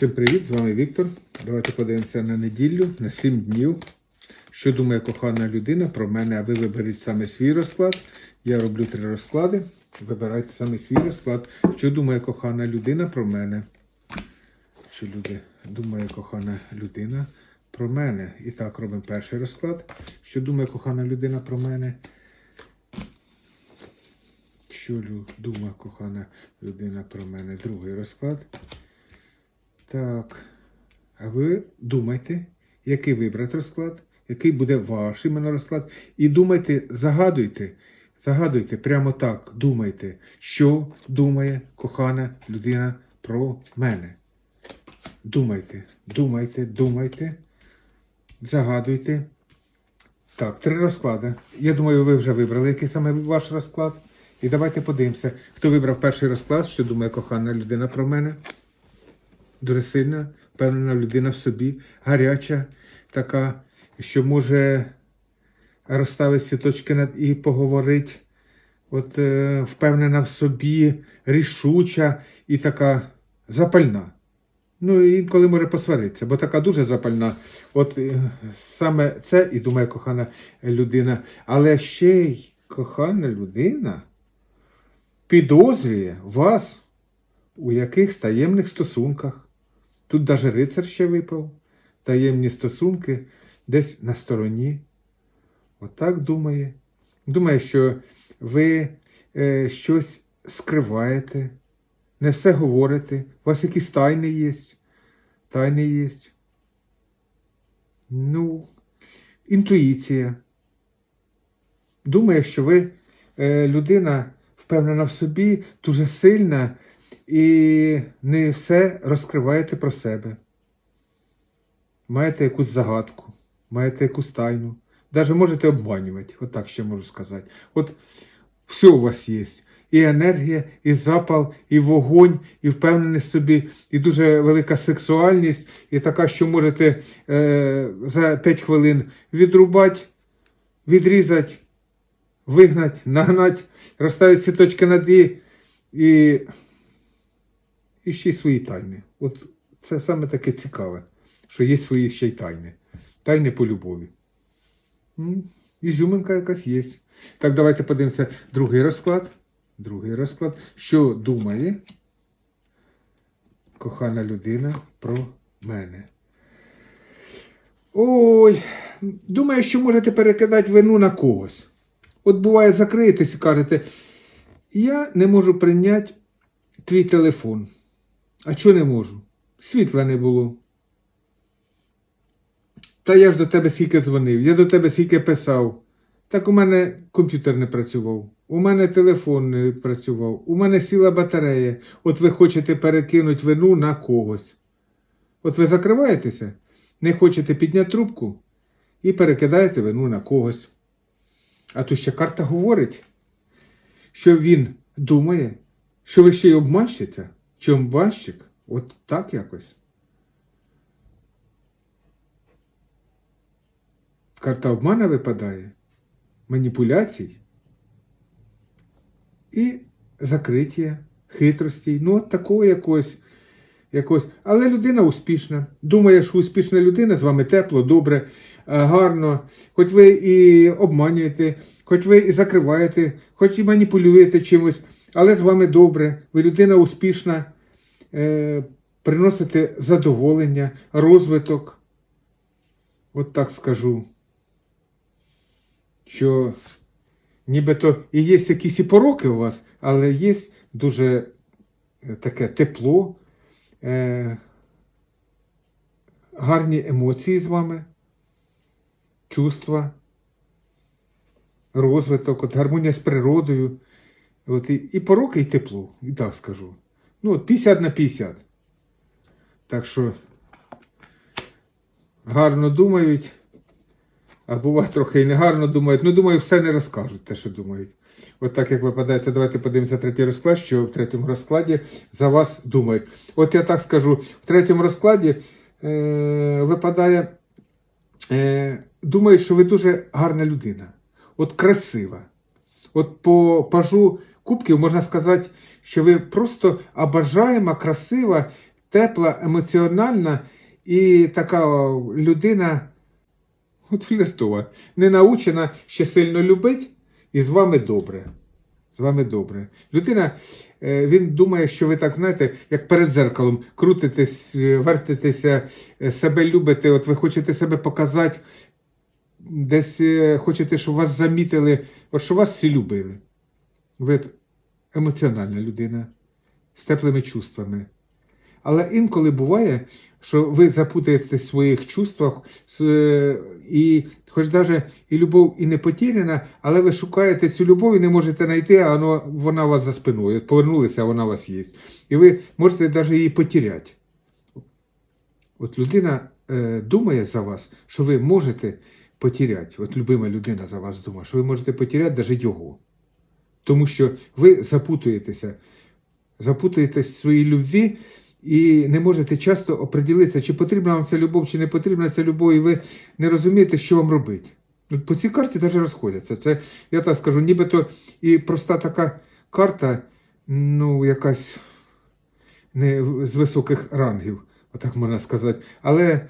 Всім привіт, з вами Віктор. Давайте подивимося на неділю, на 7 днів. Що думає кохана людина про мене, а ви виберіть саме свій розклад. Я роблю три розклади. Вибирайте саме свій розклад. Що думає кохана людина про мене? Що люди думає кохана людина про мене? І так, робимо перший розклад. Що думає кохана людина про мене? Що думає кохана людина про мене? Другий розклад. Так. А ви думайте, який вибрати розклад, який буде ваш іменно розклад. І думайте, загадуйте, загадуйте прямо так, думайте, що думає кохана людина про мене. Думайте, думайте, думайте, загадуйте. Так, три розклади. Я думаю, ви вже вибрали, який саме ваш розклад. І давайте подивимося, хто вибрав перший розклад, що думає кохана людина про мене. Дуже сильна, впевнена людина в собі, гаряча, така, що може розставити всі точки над і поговорити. От е, впевнена в собі, рішуча і така запальна. Ну, інколи може посваритися, бо така дуже запальна. От е, саме це і думає кохана людина. Але ще й кохана людина підозрює вас у якихось таємних стосунках. Тут даже рицар ще випав. Таємні стосунки десь на стороні. Отак думає. Думає, що ви е, щось скриваєте, не все говорите. У вас якісь тайни є. Тайни є. Ну, інтуїція. Думає, що ви е, людина впевнена в собі, дуже сильна і не все розкриваєте про себе. Маєте якусь загадку, маєте якусь тайну. Навіть можете обманювати, отак ще можу сказати. От все у вас є. І енергія, і запал, і вогонь, і впевненість собі, і дуже велика сексуальність, і така, що можете е, за 5 хвилин відрубати, відрізати, вигнати, нагнати, розставити ці точки над «і» і і ще й свої тайни. От це саме таке цікаве, що є свої ще й тайни. Тайни по любові. Ізюминка якась є. Так, давайте подивимося другий розклад. Другий розклад. Що думає кохана людина про мене? Ой, думаю, що можете перекидати вину на когось. От буває, закриєтесь і кажете, я не можу прийняти твій телефон. А чого не можу? Світла не було. Та я ж до тебе скільки дзвонив, я до тебе скільки писав. Так у мене комп'ютер не працював, у мене телефон не працював, у мене сіла батарея. От ви хочете перекинути вину на когось. От ви закриваєтеся, не хочете підняти трубку і перекидаєте вину на когось. А тут ще карта говорить, що він думає, що ви ще й обманщиця, чи обманщик. От так якось. Карта обмана випадає, маніпуляцій і закриття, хитростей. Ну, от такого якогось. якогось. Але людина успішна. Думає, що успішна людина з вами тепло, добре, е, гарно. Хоч ви і обманюєте, хоч ви і закриваєте, хоч і маніпулюєте чимось, але з вами добре. Ви людина успішна, е, приносите задоволення, розвиток. От так скажу. Що нібито і є якісь і пороки у вас, але є дуже е, таке тепло, е, гарні емоції з вами, чувства, розвиток, от гармонія з природою. От і, і пороки, і тепло, і так скажу. Ну, от 50 на 50. Так що гарно думають, а буває трохи і негарно думають. Ну, думаю, все не розкажуть, те, що думають. От так як випадається, давайте подивимося третій розклад, що в третьому розкладі за вас думають. От я так скажу, в третьому розкладі е, випадає, е, думаю, що ви дуже гарна людина, от красива. От по пажу кубків можна сказати, що ви просто обажаєма, красива, тепла, емоціональна і така людина от фліртова, не научена ще сильно любить, і з вами добре. З вами добре. Людина, е, він думає, що ви так знаєте, як перед зеркалом крутитесь, е, вертитеся, е, себе любите, от ви хочете себе показати, десь хочете, щоб вас замітили, от що вас всі любили. Ви емоціональна людина з теплими чувствами. Але інколи буває, що ви запутаєтесь в своїх чувствах, е, і хоч навіть і любов і не потеряна, але ви шукаєте цю любов і не можете знайти, а воно, вона у вас за спиною. Повернулися, а вона у вас є. І ви можете навіть її потеряти. От людина е, думає за вас, що ви можете потеряти. От любима людина за вас думає, що ви можете потеряти навіть його. Тому що ви запутуєтеся, запутуєтесь в своїй любві і не можете часто оприділитися, чи потрібна вам ця любов, чи не потрібна ця любов, і ви не розумієте, що вам робити. По цій карті навіть розходяться. Це, я так скажу, нібито і проста така карта, ну, якась не з високих рангів, отак можна сказати. Але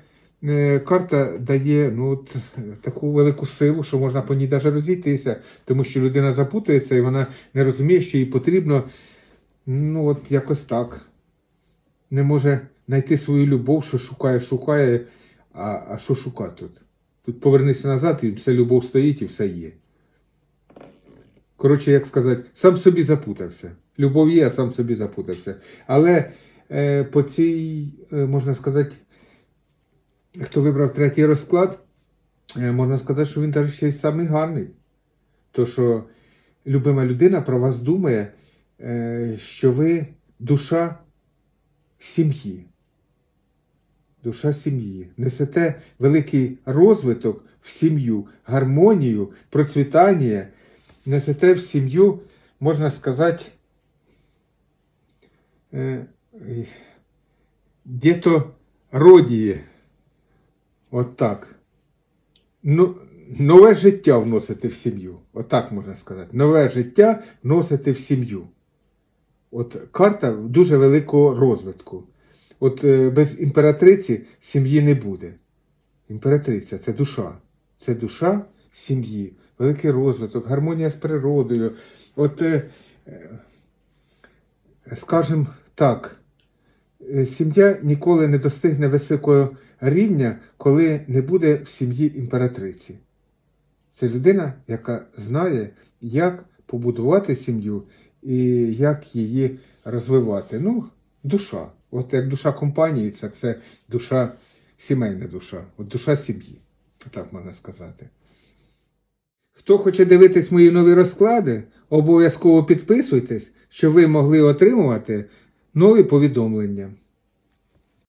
карта дає ну, от, е, таку велику силу, що можна по ній навіть розійтися, тому що людина запутується і вона не розуміє, що їй потрібно, ну, от якось так. Не може знайти свою любов, що шукає, шукає, а, а що шукати тут? Тут повернися назад, і вся любов стоїть, і все є. Коротше, як сказати, сам собі запутався. Любов є, а сам собі запутався. Але е, по цій, е, можна сказати, хто вибрав третій розклад, е, можна сказати, що він навіть ще й самий гарний. То, що любима людина про вас думає, е, що ви душа сім'ї. Душа сім'ї. Несете великий розвиток в сім'ю, гармонію, процвітання. Несете в сім'ю, можна сказати, е, дітородіє. От. Ну, нове життя вносити в сім'ю. Отак можна сказати. Нове життя вносити в сім'ю. От карта дуже великого розвитку. От е, без імператриці сім'ї не буде. Імператриця це душа. Це душа сім'ї, великий розвиток, гармонія з природою. От, е, е, скажімо так, сім'я ніколи не достигне високого рівня, коли не буде в сім'ї імператриці. Це людина, яка знає, як побудувати сім'ю і як її розвивати. Ну, душа. От як душа компанії, це все душа, сімейна душа, от душа сім'ї. Так можна сказати. Хто хоче дивитись мої нові розклади, обов'язково підписуйтесь, щоб ви могли отримувати нові повідомлення.